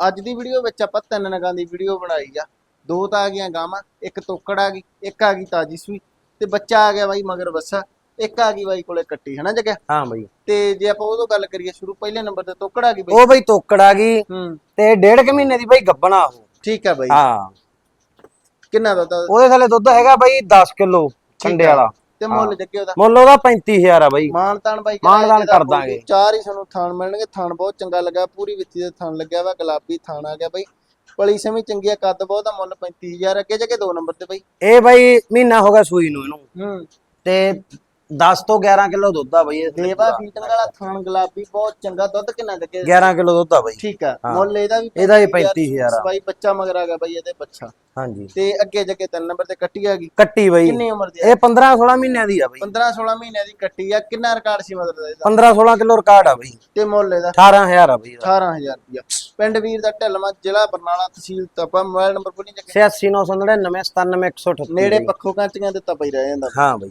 ਅੱਜ ਦੀ ਵੀਡੀਓ ਵਿੱਚ ਆਪਾਂ ਤਿੰਨ ਨਗਾਂ ਦੀ ਵੀਡੀਓ ਬਣਾਈ ਆ। ਦੋ ਤਾਂ ਆ ਗਈਆਂ ਗਾਵਾਂ ਇੱਕ ਤੋਕੜ ਆ ਗਈ ਇੱਕ ਆ ਗਈ ਤਾਜੀ ਸੂਈ ਤੇ ਬੱਚਾ ਆ ਗਿਆ ਬਾਈ ਮਗਰ ਬੱਸਾ ਇੱਕ ਆ ਗਈ ਬਾਈ ਕੋਲੇ ਕੱਟੀ ਹਨਾ ਜਗਿਆ ਹਾਂ ਬਈ। ਤੇ ਜੇ ਆਪਾਂ ਉਦੋਂ ਗੱਲ ਕਰੀਏ ਸ਼ੁਰੂ ਪਹਿਲੇ ਨੰਬਰ ਤੇ ਤੋਕੜ ਆ ਗਈ ਬਾਈ। ਉਹ ਬਈ ਤੋਕੜ ਆ ਗਈ ਤੇ ਡੇਢ ਕੁ ਮਹੀਨੇ ਦੀ ਬਈ ਗੱਬਣਾ ਉਹ। ਠੀਕ ਆ ਬਾਈ। ਹਾਂ। ਕਿੰਨਾ ਦਾ ਤਾਂ ਉਹਦੇ? ਥੱਲੇ ਦੁੱਧ ਹੈਗਾ ਬਈ 10 ਕਿਲੋ ਆ। ਵਾਲਾ। ਤੇ ਮੁੱਲ ਜੱਗੇ ਉਹਦਾ। ਮੁੱਲ ਉਹਦਾ 35000 ਆ ਬਈ। ਮਾਨਤਾਨ ਬਾਈ ਮਾਣ ਤਾਣ ਇਹਦਾ ਕਰ ਦਾਂਗੇ। ਚਾਰ ਹੀ ਸਾਨੂੰ ਮਿਲਣਗੇ। ਥਾਨ ਬਹੁਤ ਚੰਗਾ ਲੱਗਾ ਪੂਰੀ ਵਿੱਚੀ ਦੇ ਥਾਨ ਲੱਗਿਆ ਵਾ ਗੁਲਾਬੀ ਥਾਨ ਆ ਗਿਆ ਬਾਈ। ਪਲੀ ਸਮੀ ਚੰਗੀ ਆ ਕੱਦ ਬਹੁਤ ਆ ਮੁੱਲ 35000 ਅੱਗੇ ਜੱਗੇ ਦੋ ਨੰਬਰ ਤੇ ਬਾਈ। ਇਹ ਬਈ ਮਹੀਨਾ ਹੋ ਗਿਆ ਸੂਈ ਨੂੰ ਇਹਨੂੰ। ਹੂੰ। ਤੇ 10 ਤੋਂ 11 ਕਿਲੋ ਦੁੱਧ ਆ ਬਈ ਇਹ ਦੇਵਾ ਫੀਟਨ ਵਾਲਾ ਥਾਨ ਗੁਲਾਬੀ ਬਹੁਤ ਚੰਗਾ ਦੁੱਧ ਕਿੰਨਾ ਜੱਗੇ 11 ਕਿਲੋ ਦੁੱਧ ਆ ਬਈ। ਠੀਕ ਆ। ਮੁੱਲ ਇਹਦਾ ਵੀ ਇਹਦਾ ਵੀ 35000 ਆ। ਬਾਈ ਬੱਚਾ ਮਗਰ ਆ ਗਿਆ ਬਾਈ ਇਹਦੇ ਬੱਚਾ। ਹਾਂਜੀ। ਤੇ ਅੱਗੇ ਜੱਗੇ ਤਿੰਨ ਨੰਬਰ ਤੇ ਕੱਟੀ ਆ ਗਈ। ਕੱਟੀ ਬਈ। ਕਿੰਨੀ ਉਮਰ ਦੀ ਇਹ 15 16 ਮਹੀਨਿਆਂ ਦੀ ਆ ਬਈ। 15 16 ਮਹੀਨਿਆਂ ਦੀ ਕੱਟੀ ਆ। ਕਿੰਨਾ ਰਿਕਾਰਡ ਸੀ ਮਤਲਬ ਇਹਦਾ? 15 16 ਕਿਲੋ ਰਿਕਾਰਡ ਆ ਬਈ। ਤੇ ਮੁੱਲ ਇਹਦਾ? 18000 ਆ ਬਈ ਇਹਦਾ। 18000 ਰੁਪਇਆ ਪਿੰਡ ਵੀਰ ਦਾ ਢਿਲਮਾ ਜ਼ਿਲ੍ਹਾ ਬਰਨਾਲਾ ਤਹਿਸੀਲ ਤਪਾ ਮੋਬਾਈਲ ਨੰਬਰ ਬੋਲੀ ਜੱਗੇ 8699997138 ਨੇੜੇ ਪੱਖੋ ਕਾਂਚੀਆਂ ਦੇ ਤਾਂ ਪਈ ਰਹਿ ਜਾਂਦਾ। ਹਾਂ ਬਈ।